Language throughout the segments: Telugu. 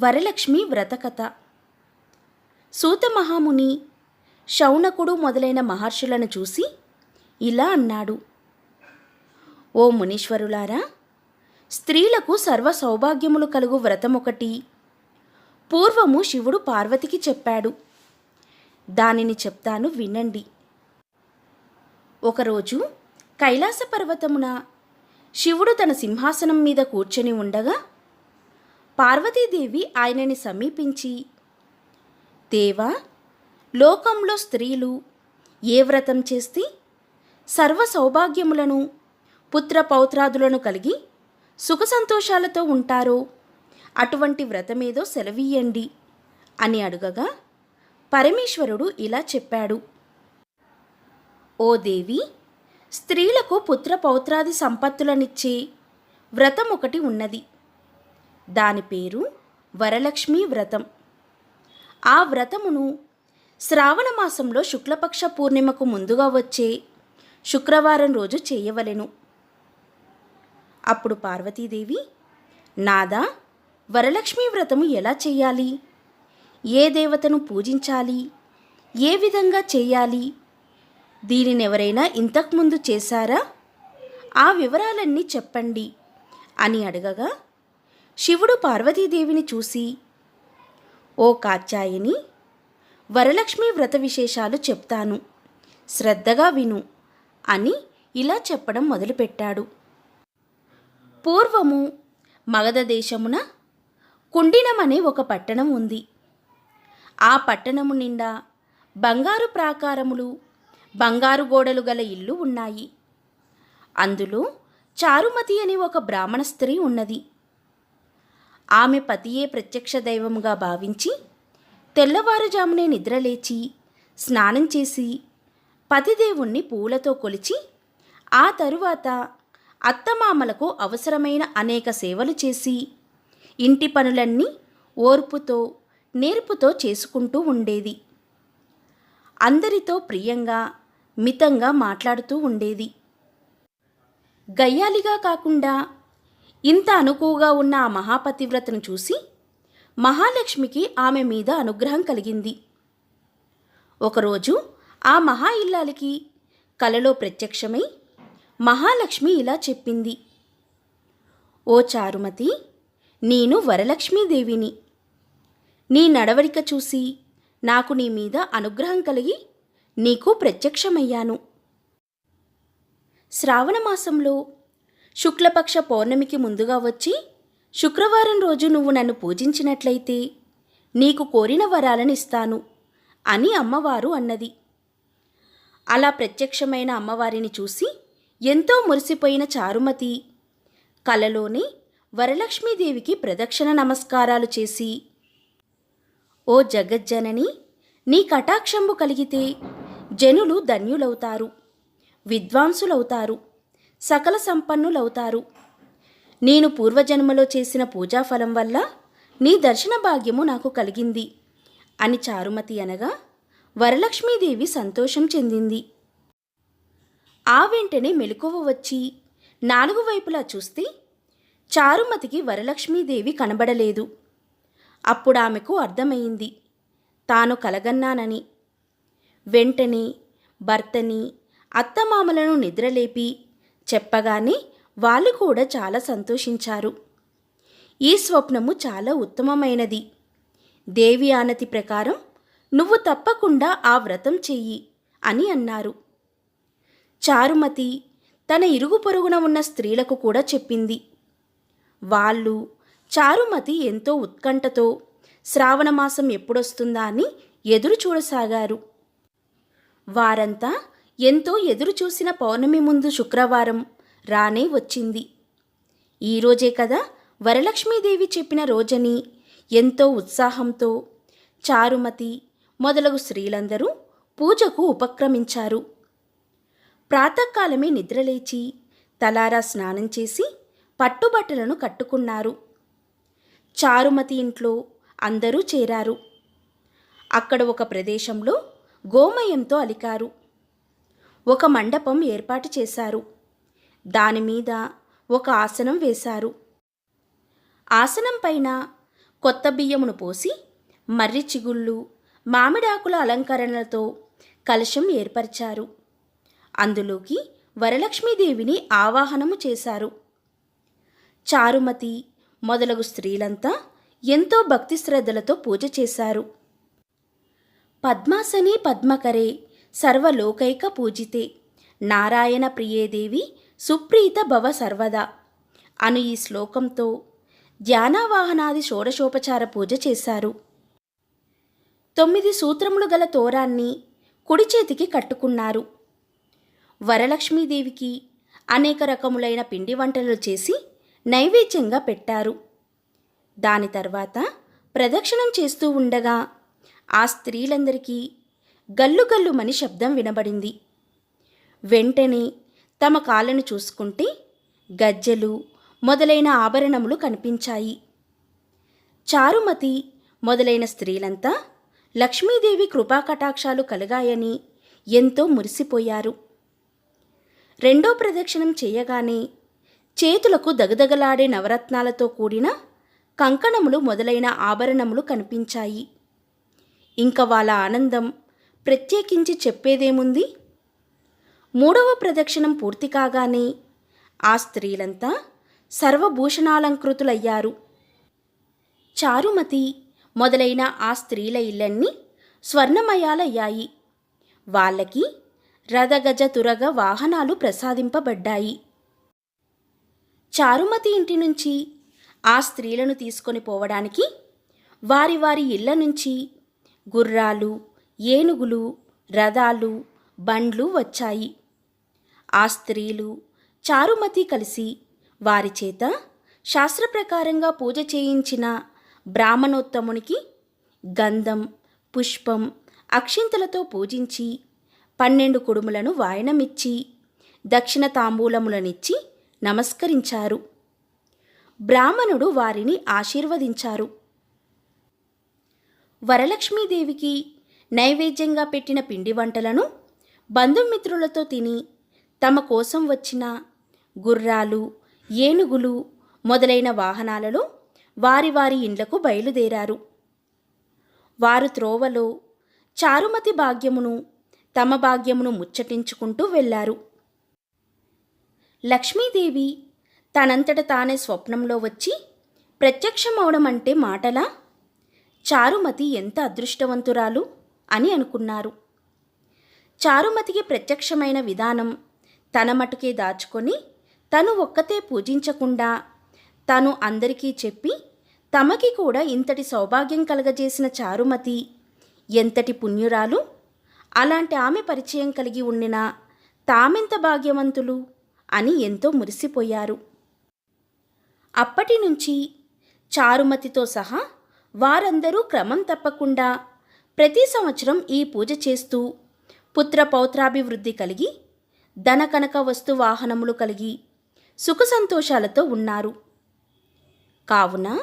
వరలక్ష్మి వ్రతకథ. సూత మహాముని శౌనకుడు మొదలైన మహర్షులను చూసి ఇలా అన్నాడు. ఓ మునీశ్వరులారా స్త్రీలకు సర్వ సౌభాగ్యములు కలుగు వ్రతమొకటి. పూర్వము శివుడు పార్వతికి చెప్పాడు. దానిని చెప్తాను వినండి. ఒకరోజు కైలాస పర్వతమున శివుడు తన సింహాసనం మీద కూర్చొని ఉండగా పార్వతీదేవి ఆయనని సమీపించి దేవా లోకంలో స్త్రీలు ఏ వ్రతం చేస్తే సర్వ సౌభాగ్యములను పుత్ర పౌత్రాదులను కలిగి సుఖ సంతోషాలతో ఉంటారో అటువంటి వ్రతమేదో సెలవీయండి అని అడుగగా పరమేశ్వరుడు ఇలా చెప్పాడు. ఓ దేవి స్త్రీలకు పుత్ర పౌత్రాది సంపత్తులనిచ్చే వ్రతం ఒకటి ఉన్నది. దాని పేరు వరలక్ష్మి వ్రతం. ఆ వ్రతమును శ్రావణ మాసంలో శుక్లపక్ష పూర్ణిమకు ముందుగా వచ్చే శుక్రవారం రోజు చేయవలెను. అప్పుడు పార్వతీదేవి నాదా వరలక్ష్మి వ్రతము ఎలా చేయాలి? ఏ దేవతను పూజించాలి? ఏ విధంగా చేయాలి? దీనిని ఎవరైనా ఇంతకుముందు చేశారా? ఆ వివరాలన్నీ చెప్పండి అని అడగగా శివుడు పార్వతీదేవిని చూసి ఓ కాత్యాయని వరలక్ష్మి వ్రత విశేషాలు చెప్తాను. శ్రద్ధగా విను అని ఇలా చెప్పడం మొదలుపెట్టాడు. పూర్వము మగధ దేశమున కుండినం అనే ఒక పట్టణం ఉంది. ఆ పట్టణము నిండా బంగారు ప్రాకారములు బంగారు గోడలు గల ఇల్లు ఉన్నాయి. అందులో చారుమతి అని ఒక బ్రాహ్మణ స్త్రీ ఉన్నది. ఆమె పతియే ప్రత్యక్ష దైవముగా భావించి తెల్లవారుజామునే నిద్రలేచి స్నానం చేసి పతిదేవుణ్ణి పూలతో కొలిచి ఆ తరువాత అత్తమామలకు అవసరమైన అనేక సేవలు చేసి ఇంటి పనులన్నీ ఓర్పుతో నేర్పుతో చేసుకుంటూ ఉండేది. అందరితో ప్రియంగా మితంగా మాట్లాడుతూ ఉండేది. గయ్యాలిగా కాకుండా ఇంత అనుకువగా ఉన్న ఆ మహాపతివ్రతను చూసి మహాలక్ష్మికి ఆమె మీద అనుగ్రహం కలిగింది. ఒకరోజు ఆ మహా ఇల్లాలికి కలలో ప్రత్యక్షమై మహాలక్ష్మి ఇలా చెప్పింది. ఓ చారుమతి నేను వరలక్ష్మీదేవిని. నీ నడవడిక చూసి నాకు నీ మీద అనుగ్రహం కలిగి నీకు ప్రత్యక్షమయ్యాను. శ్రావణ మాసంలో శుక్లపక్ష పౌర్ణమికి ముందుగా వచ్చి శుక్రవారం రోజు నువ్వు నన్ను పూజించినట్లయితే నీకు కోరిన వరాలను ఇస్తాను అని అమ్మవారు అన్నది. అలా ప్రత్యక్షమైన అమ్మవారిని చూసి ఎంతో మురిసిపోయిన చారుమతి కలలోనే వరలక్ష్మీదేవికి ప్రదక్షిణ నమస్కారాలు చేసి ఓ జగజ్జనని నీ కటాక్షంబు కలిగితే జనులు ధన్యులవుతారు విద్వాంసులవుతారు సకల సంపన్నులవుతారు. నేను పూర్వజన్మలో చేసిన పూజాఫలం వల్ల నీ దర్శన భాగ్యము నాకు కలిగింది. అని చారుమతి అనగా వరలక్ష్మీదేవి సంతోషం చెందింది. ఆ వెంటనే మెలకువ వచ్చి నాలుగు వైపులా చూస్తే చారుమతికి వరలక్ష్మీదేవి కనబడలేదు. అప్పుడు ఆమెకు అర్థమైంది తాను కలగన్నానని. వెంటనే భర్తని అత్తమామలను నిద్రలేపి చెప్పగానే వాళ్ళు కూడా చాలా సంతోషించారు. ఈ స్వప్నము చాలా ఉత్తమమైనది. దేవి ఆనతి ప్రకారం నువ్వు తప్పకుండా ఆ వ్రతం చెయ్యి అని అన్నారు. చారుమతి తన ఇరుగు పొరుగున ఉన్న స్త్రీలకు కూడా చెప్పింది. వాళ్ళు చారుమతి ఎంతో ఉత్కంఠతో శ్రావణమాసం ఎప్పుడొస్తుందా అని ఎదురు చూడసాగారు. వారంతా ఎంతో ఎదురుచూసిన పౌర్ణమి ముందు శుక్రవారం రానే వచ్చింది. ఈరోజే కదా వరలక్ష్మీదేవి చెప్పిన రోజని ఎంతో ఉత్సాహంతో చారుమతి మొదలగు స్త్రీలందరూ పూజకు ఉపక్రమించారు. ప్రాతకాలమే నిద్రలేచి తలారా స్నానం చేసి పట్టుబట్టలను కట్టుకున్నారు. చారుమతి ఇంట్లో అందరూ చేరారు. అక్కడ ఒక ప్రదేశంలో గోమయంతో అలికారు. ఒక మండపం ఏర్పాటు చేశారు. దానిమీద ఒక ఆసనం వేశారు. ఆసనం పైన కొత్త బియ్యమును పోసి మర్రి చిగుళ్ళు మామిడాకుల అలంకరణలతో కలశం ఏర్పరిచారు. అందులోకి వరలక్ష్మీదేవిని ఆవాహనము చేశారు. చారుమతి మొదలగు స్త్రీలంతా ఎంతో భక్తి శ్రద్ధలతో పూజ చేశారు. పద్మాసని పద్మకరే సర్వలోకైక పూజితే. నారాయణ ప్రియేదేవి సుప్రీత భవ సర్వదా. అను ఈ శ్లోకంతో ధ్యానావాహనాది షోడశోపచార పూజ చేశారు. తొమ్మిది సూత్రములు గల తోరాన్ని కుడి చేతికి కట్టుకున్నారు. వరలక్ష్మీదేవికి అనేక రకములైన పిండి వంటలు చేసి నైవేద్యంగా పెట్టారు. దాని తర్వాత ప్రదక్షిణం చేస్తూ ఉండగా ఆ స్త్రీలందరికీ గల్లుగల్లుమని శబ్దం వినబడింది. వెంటనే తమ కాళ్ళను చూసుకుంటే గజ్జెలు మొదలైన ఆభరణములు కనిపించాయి. చారుమతి మొదలైన స్త్రీలంతా లక్ష్మీదేవి కృపాకటాక్షాలు కలగాయని ఎంతో మురిసిపోయారు. రెండో ప్రదక్షిణం చేయగానే చేతులకు దగదగలాడే నవరత్నాలతో కూడిన కంకణములు మొదలైన ఆభరణములు కనిపించాయి. ఇంక వాళ్ళ ఆనందం ప్రత్యేకించి చెప్పేదేముంది? మూడవ ప్రదక్షిణం పూర్తి కాగానే ఆ స్త్రీలంతా సర్వభూషణాలంకృతులయ్యారు. చారుమతి మొదలైన ఆ స్త్రీల ఇళ్ళన్నీ స్వర్ణమయాలయ్యాయి. వాళ్ళకి రథగజ తురగ వాహనాలు ప్రసాదింపబడ్డాయి. చారుమతి ఇంటి నుంచి ఆ స్త్రీలను తీసుకొని పోవడానికి వారి వారి ఇళ్ళ నుంచి గుర్రాలు ఏనుగులు రథాలు బండ్లు వచ్చాయి. ఆ స్త్రీలు చారుమతి కలిసి వారి చేత శాస్త్రప్రకారంగా పూజ చేయించిన బ్రాహ్మణోత్తమునికి గంధం పుష్పం అక్షింతలతో పూజించి పన్నెండు కుడుములను వాయనమిచ్చి దక్షిణ తాంబూలములనిచ్చి నమస్కరించారు. బ్రాహ్మణుడు వారిని ఆశీర్వదించారు. వరలక్ష్మీదేవికి నైవేద్యంగా పెట్టిన పిండి వంటలను బంధుమిత్రులతో తిని తమ కోసం వచ్చిన గుర్రాలు ఏనుగులు మొదలైన వాహనాలలో వారి వారి ఇండ్లకు బయలుదేరారు. వారు త్రోవలో చారుమతి భాగ్యమును తమ భాగ్యమును ముచ్చటించుకుంటూ వెళ్ళారు. లక్ష్మీదేవి తనంతట తానే స్వప్నంలో వచ్చి ప్రత్యక్షమవడం అంటే మాటలా? చారుమతి ఎంత అదృష్టవంతురాలు? అని అనుకున్నారు. చారుమతికి ప్రత్యక్షమైన విధానం తన మటుకే దాచుకొని తను ఒక్కతే పూజించకుండా తను అందరికీ చెప్పి తమకి కూడా ఇంతటి సౌభాగ్యం కలగజేసిన చారుమతి ఎంతటి పుణ్యురాలు? అలాంటి ఆమె పరిచయం కలిగి ఉండిన తామెంత భాగ్యవంతులు? అని ఎంతో మురిసిపోయారు. అప్పటి నుంచి చారుమతితో సహా వారందరూ క్రమం తప్పకుండా ప్రతి సంవత్సరం ఈ పూజ చేస్తూ పుత్ర పౌత్రాభివృద్ధి కలిగి ధన కనక వస్తు వాహనములు కలిగి సుఖ సంతోషాలతో ఉన్నారు. కావున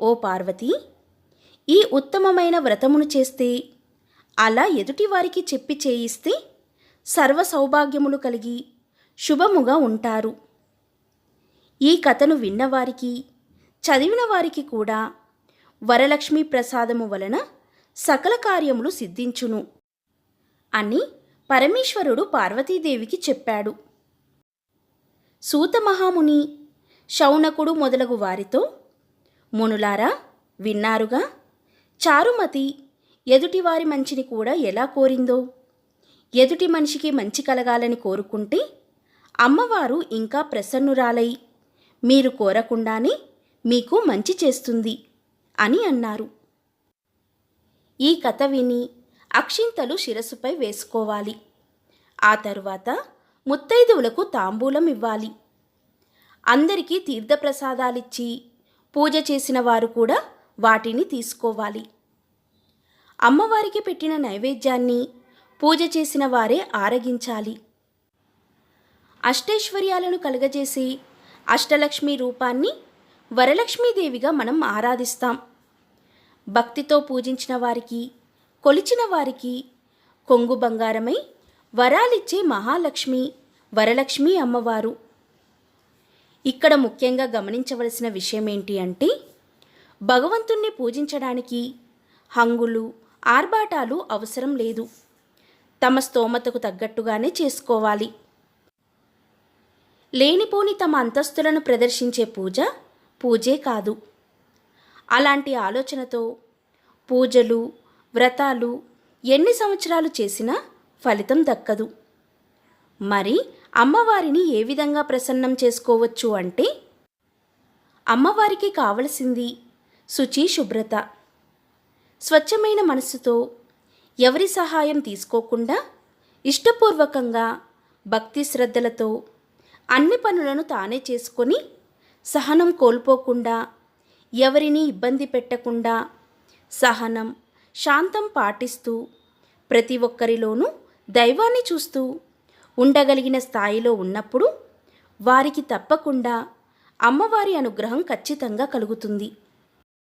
ఓ పార్వతి ఈ ఉత్తమమైన వ్రతమును చేస్తే అలా ఎదుటివారికి చెప్పి చేయిస్తే సర్వ సౌభాగ్యములు కలిగి శుభముగా ఉంటారు. ఈ కథను విన్నవారికి చదివిన వారికి కూడా వరలక్ష్మి ప్రసాదము వలన సకల కార్యములు సిద్ధించును అని పరమేశ్వరుడు పార్వతీదేవికి చెప్పాడు. సూతమహాముని శౌనకుడు మొదలగు వారితో మునులారా విన్నారుగా చారుమతి ఎదుటివారి మంచిని కూడా ఎలా కోరిందో? ఎదుటి మనిషికి మంచి కలగాలని కోరుకుంటే అమ్మవారు ఇంకా ప్రసన్నురాలై మీరు కోరకుండానే మీకు మంచి చేస్తుంది అని అన్నారు. ఈ కథ విని అక్షింతలు శిరస్సుపై వేసుకోవాలి. ఆ తరువాత ముత్తైదువులకు తాంబూలం ఇవ్వాలి. అందరికీ తీర్థప్రసాదాలిచ్చి పూజ చేసిన వారు కూడా వాటిని తీసుకోవాలి. అమ్మవారికి పెట్టిన నైవేద్యాన్ని పూజ చేసిన వారే ఆరగించాలి. అష్టైశ్వర్యాలను కలుగజేసి అష్టలక్ష్మి రూపాన్ని వరలక్ష్మీదేవిగా మనం ఆరాధిస్తాం. భక్తితో పూజించిన వారికి కొలిచిన వారికి కొంగు బంగారమై వరాలిచ్చే మహాలక్ష్మి వరలక్ష్మి అమ్మవారు. ఇక్కడ ముఖ్యంగా గమనించవలసిన విషయం ఏంటి అంటే భగవంతుణ్ణి పూజించడానికి హంగులు ఆర్భాటాలు అవసరం లేదు. తమ స్తోమతకు తగ్గట్టుగానే చేసుకోవాలి. లేనిపోని తమ అంతస్తులను ప్రదర్శించే పూజ పూజే కాదు. అలాంటి ఆలోచనతో పూజలు వ్రతాలు ఎన్ని సంవత్సరాలు చేసినా ఫలితం దక్కదు. మరి అమ్మవారిని ఏ విధంగా ప్రసన్నం చేసుకోవచ్చు అంటే అమ్మవారికి కావలసింది శుచి శుభ్రత. స్వచ్ఛమైన మనసుతో ఎవరి సహాయం తీసుకోకుండా ఇష్టపూర్వకంగా భక్తి శ్రద్ధలతో అన్ని పనులను తానే చేసుకొని సహనం కోల్పోకుండా ఎవరిని ఇబ్బంది పెట్టకుండా సహనం శాంతం పాటిస్తూ ప్రతి ఒక్కరిలోనూ దైవాన్ని చూస్తూ ఉండగలిగిన స్థాయిలో ఉన్నప్పుడు వారికి తప్పకుండా అమ్మవారి అనుగ్రహం ఖచ్చితంగా కలుగుతుంది.